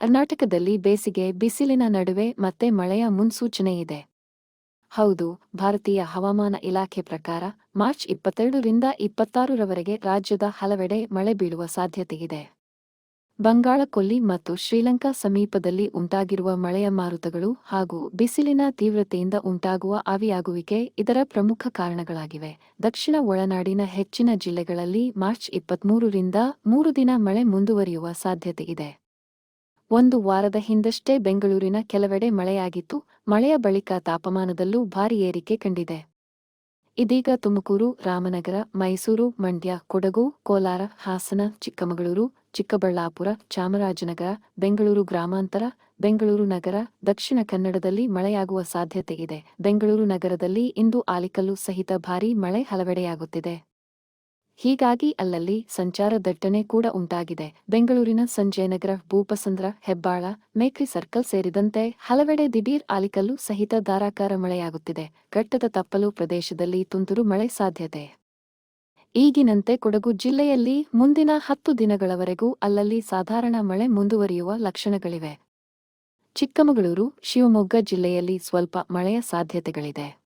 ಕರ್ನಾಟಕದಲ್ಲಿ ಬೇಸಿಗೆ, ಬಿಸಿಲಿನ ನಡುವೆ ಮತ್ತೆ ಮಳೆಯ ಮುನ್ಸೂಚನೆ ಇದೆ. ಹೌದು, ಭಾರತೀಯ ಹವಾಮಾನ ಇಲಾಖೆ ಪ್ರಕಾರ ಮಾರ್ಚ್ ಇಪ್ಪತ್ತೆರಡರಿಂದ ಇಪ್ಪತ್ತಾರರವರೆಗೆ ರಾಜ್ಯದ ಹಲವೆಡೆ ಮಳೆ ಬೀಳುವ ಸಾಧ್ಯತೆಯಿದೆ. ಬಂಗಾಳ ಕೊಲ್ಲಿ ಮತ್ತು ಶ್ರೀಲಂಕಾ ಸಮೀಪದಲ್ಲಿ ಉಂಟಾಗಿರುವ ಮಳೆಯ ಮಾರುತಗಳು ಹಾಗೂ ಬಿಸಿಲಿನ ತೀವ್ರತೆಯಿಂದ ಉಂಟಾಗುವ ಆವಿಯಾಗುವಿಕೆ ಇದರ ಪ್ರಮುಖ ಕಾರಣಗಳಾಗಿವೆ. ದಕ್ಷಿಣ ಒಳನಾಡಿನ ಹೆಚ್ಚಿನ ಜಿಲ್ಲೆಗಳಲ್ಲಿ ಮಾರ್ಚ್ ಇಪ್ಪತ್ಮೂರರಿಂದ ಮೂರು ದಿನ ಮಳೆ ಮುಂದುವರಿಯುವ ಸಾಧ್ಯತೆ ಇದೆ. ಒಂದು ವಾರದ ಹಿಂದಷ್ಟೇ ಬೆಂಗಳೂರಿನ ಕೆಲವೆಡೆ ಮಳೆಯಾಗಿತ್ತು. ಮಳೆಯ ಬಳಿಕ ತಾಪಮಾನದಲ್ಲೂ ಭಾರಿ ಏರಿಕೆ ಕಂಡಿದೆ. ಇದೀಗ ತುಮಕೂರು, ರಾಮನಗರ, ಮೈಸೂರು, ಮಂಡ್ಯ, ಕೊಡಗು, ಕೋಲಾರ, ಹಾಸನ, ಚಿಕ್ಕಮಗಳೂರು, ಚಿಕ್ಕಬಳ್ಳಾಪುರ, ಚಾಮರಾಜನಗರ, ಬೆಂಗಳೂರು ಗ್ರಾಮಾಂತರ, ಬೆಂಗಳೂರು ನಗರ, ದಕ್ಷಿಣ ಕನ್ನಡದಲ್ಲಿ ಮಳೆಯಾಗುವ ಸಾಧ್ಯತೆಯಿದೆ ಬೆಂಗಳೂರು ನಗರದಲ್ಲಿ ಇಂದು ಆಲಿಕಲ್ಲು ಸಹಿತ ಭಾರೀ ಮಳೆ ಹಲವೆಡೆಯಾಗುತ್ತಿದೆ. ಹೀಗಾಗಿ ಅಲ್ಲಲ್ಲಿ ಸಂಚಾರ ದಟ್ಟಣೆ ಕೂಡ ಉಂಟಾಗಿದೆ. ಬೆಂಗಳೂರಿನ ಸಂಜಯನಗರ ಭೂಪಸಂದ್ರ, ಹೆಬ್ಬಾಳ, ಮೇಕ್ರಿ ಸರ್ಕಲ್ ಸೇರಿದಂತೆ ಹಲವೆಡೆ ದಿಢೀರ್ ಆಲಿಕಲ್ಲು ಸಹಿತ ಧಾರಾಕಾರ ಮಳೆಯಾಗುತ್ತಿದೆ. ಘಟ್ಟದ ತಪ್ಪಲು ಪ್ರದೇಶದಲ್ಲಿ ತುಂತುರು ಮಳೆ ಸಾಧ್ಯತೆ. ಈಗಿನಂತೆ ಕೊಡಗು ಜಿಲ್ಲೆಯಲ್ಲಿ ಮುಂದಿನ ಹತ್ತು ದಿನಗಳವರೆಗೂ ಅಲ್ಲಲ್ಲಿ ಸಾಧಾರಣ ಮಳೆ ಮುಂದುವರಿಯುವ ಲಕ್ಷಣಗಳಿವೆ. ಚಿಕ್ಕಮಗಳೂರು, ಶಿವಮೊಗ್ಗ ಜಿಲ್ಲೆಯಲ್ಲಿ ಸ್ವಲ್ಪ ಮಳೆಯ ಸಾಧ್ಯತೆಗಳಿದೆ.